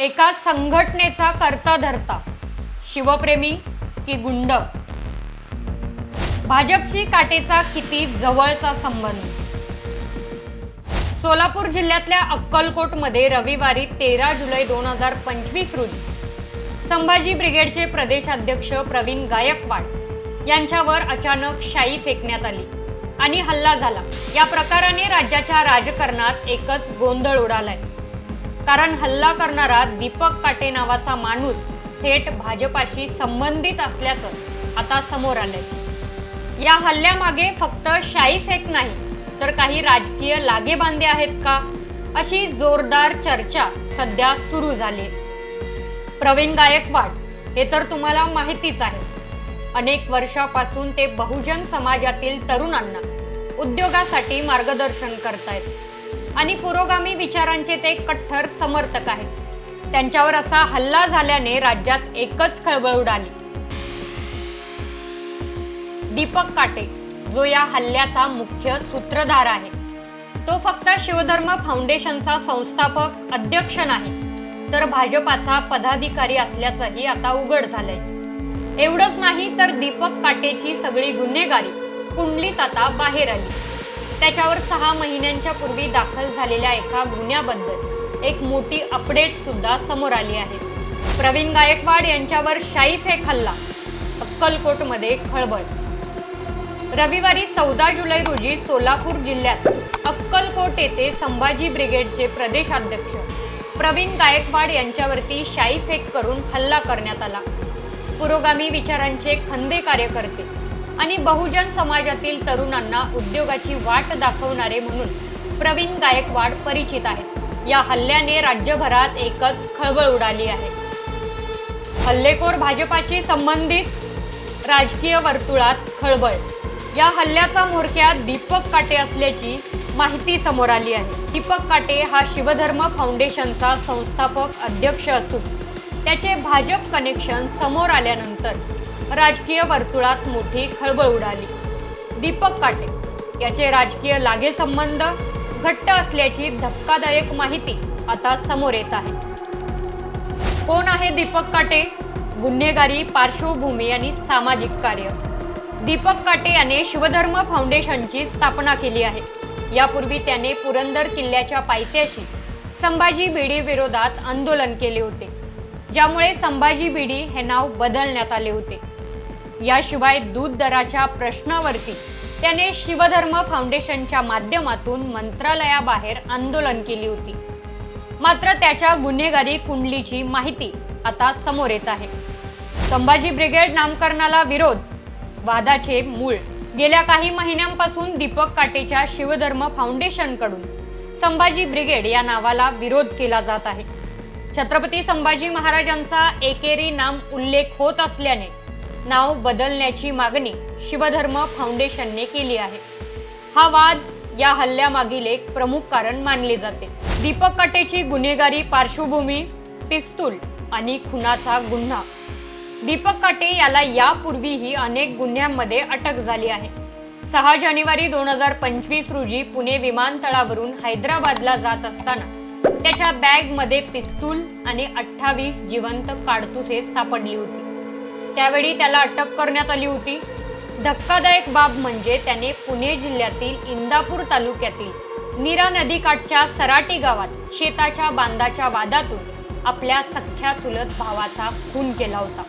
एका संघटनेचा करता धरता. शिवप्रेमी की गुंड? भाजपशी काटेचा किती जवळचा संबंध? सोलापूर जिल्ह्यातल्या अक्कलकोटमध्ये रविवारी तेरा जुलै दोन हजार पंचवीस रोजी संभाजी ब्रिगेडचे प्रदेशाध्यक्ष प्रवीण गायकवाड यांच्यावर अचानक शाई फेकण्यात आली आणि हल्ला झाला. या प्रकाराने राज्याच्या राजकारणात एकच गोंधळ उडालाय. कारण हल्ला करणारा दीपक काटे नावाचा माणूस थेट भाजपाशी संबंधित असल्याचं आता समोर आलंय. या हल्ल्यामागे फक्त शाई फेक नाही तर काही राजकीय लागेबांधे आहेत का? अशी जोरदार चर्चा सध्या सुरू झाली. प्रवीण गायकवाड हे तर तुम्हाला माहितीच आहे. अनेक वर्षापासून ते बहुजन समाजातील तरुणांना उद्योगासाठी मार्गदर्शन करतायत. आणि पुरोगामी विचारांचे ते कट्टर समर्थक आहेत. त्यांच्यावर असा हल्ला झाल्याने राज्यात एकच खळबळ उडाली. दीपक काटे जो या हल्ल्याचा मुख्य सूत्रधार आहे तो फक्त शिवधर्म फाउंडेशनचा संस्थापक अध्यक्ष नाही तर भाजपाचा पदाधिकारी असल्याचंही आता उघड झालंय. एवढंच नाही तर दीपक काटेची सगळी गुन्हेगारी कुंडलीच आता बाहेर आली. त्याच्यावर सहा महिन्यांच्या पूर्वी दाखल झालेल्या एका गुन्ह्याबद्दल एक मोठी अपडेट सुद्धा समोर आली आहे. प्रवीण गायकवाड यांच्यावर शाईफ फेक हल्ला अक्कलकोटमध्ये खळबळ. रविवारी चौदा जुलै रोजी सोलापूर जिल्ह्यात अक्कलकोट येथे संभाजी ब्रिगेडचे प्रदेशाध्यक्ष प्रवीण गायकवाड यांच्यावरती शाई फेक करून हल्ला करण्यात आला. पुरोगामी विचारांचे खंदे कार्यकर्ते आणि बहुजन समाजातील तरुणांना उद्योगाची वाट दाखवणारे म्हणून प्रवीण गायकवाड परिचित आहेत. या हल्ल्याने राज्यभरात एकच खळबळ उडाली आहे. हल्लेखोर भाजपाशी संबंधित राजकीय वर्तुळात खळबळ. या हल्ल्याचा म्होरक्या दीपक काटे असल्याची माहिती समोर आली आहे. दीपक काटे हा शिवधर्म फाउंडेशनचा संस्थापक अध्यक्ष असून त्याचे भाजप कनेक्शन समोर आल्यानंतर राजकीय वर्तुळात मोठी खळबळ उडाली. दीपक काटे याचे राजकीय लागे संबंध घट्ट असल्याची धक्कादायक माहिती आता समोर येत आहे. कोण आहे दीपक काटे? गुन्हेगारी पार्श्वभूमी आणि सामाजिक कार्य. दीपक काटे याने शिवधर्म फाउंडेशनची स्थापना केली आहे. यापूर्वी त्याने पुरंदर किल्ल्याच्या पायथ्याशी संभाजी बिडी विरोधात आंदोलन केले होते ज्यामुळे संभाजी बिडी हे नाव बदलण्यात आले होते. याशिवाय दूध दराच्या प्रश्नावरती त्याने शिवधर्म फाउंडेशनच्या माध्यमातून मंत्रालयाबाहेर आंदोलन केली होती. मात्र त्याच्या गुन्हेगारी कुंडलीची माहिती आता समोर येत आहे. संभाजी ब्रिगेड नामकरणाला विरोध वादाचे मूळ. गेल्या काही महिन्यांपासून दीपक काटेच्या शिवधर्म फाउंडेशनकडून संभाजी ब्रिगेड या नावाला विरोध केला जात आहे. छत्रपती संभाजी महाराजांचा एकेरी नाम उल्लेख होत असल्याने नाव बदलण्याची मागणी शिवधर्म फाउंडेशनने केली आहे. हा वाद या हल्ल्यामागील एक प्रमुख कारण मानले जाते. दीपक कटेची गुन्हेगारी पार्श्वभूमी पिस्तूल आणि खुनाचा गुन्हा. दीपक काटे याला यापूर्वीही अनेक गुन्ह्यांमध्ये अटक झाली आहे. सहा जानेवारी दोन हजार पंचवीस रोजी पुणे विमानतळावरून हैदराबादला जात असताना त्याच्या बॅगमध्ये पिस्तूल आणि अठ्ठावीस जिवंत काडतुसे सापडली होती. त्यावेळी त्याला अटक करण्यात आली होती. धक्कादायक बाब म्हणजे त्याने पुणे जिल्ह्यातील इंदापूर तालुक्यातील नीरा नदीकाठच्या सराटी गावात शेताच्या बांधाच्या वादातून आपल्या सख्या चुलत भावाचा खून केला होता.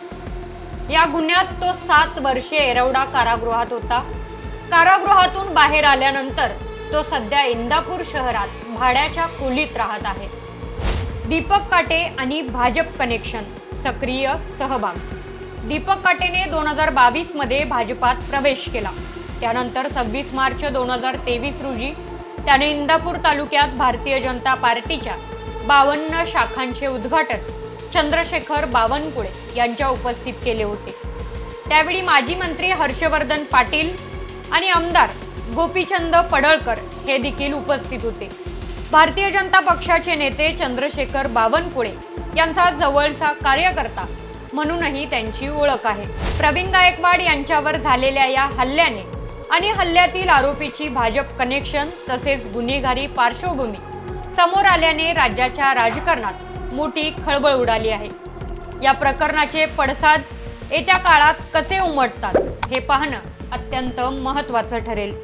या गुन्ह्यात तो सात वर्षे एरवडा कारागृहात होता. कारागृहातून बाहेर आल्यानंतर तो सध्या इंदापूर शहरात भाड्याच्या खोलीत राहत आहे. दीपक काटे आणि भाजप कनेक्शन सक्रिय सहभाग. दीपक काटेने दोन हजार बावीसमध्ये भाजपात प्रवेश केला. त्यानंतर सव्वीस मार्च दोन हजार तेवीस रोजी त्याने इंदापूर तालुक्यात भारतीय जनता पार्टीच्या बावन्न शाखांचे उद्घाटन चंद्रशेखर बावनकुळे यांच्या उपस्थित केले होते. त्यावेळी माजी मंत्री हर्षवर्धन पाटील आणि आमदार गोपीचंद पडळकर हे देखील उपस्थित होते. भारतीय जनता पक्षाचे नेते चंद्रशेखर बावनकुळे यांचा जवळचा कार्यकर्ता म्हणूनही त्यांची ओळख आहे. प्रवीण गायकवाड यांच्यावर झालेल्या या हल्ल्याने आणि हल्ल्यातील आरोपीची भाजप कनेक्शन तसेच गुन्हेगारी पार्श्वभूमी समोर आल्याने राज्याच्या राजकारणात मोठी खळबळ उडाली आहे. या प्रकरणाचे पडसाद येत्या काळात कसे उमटतात हे पाहणं अत्यंत महत्त्वाचं ठरेल.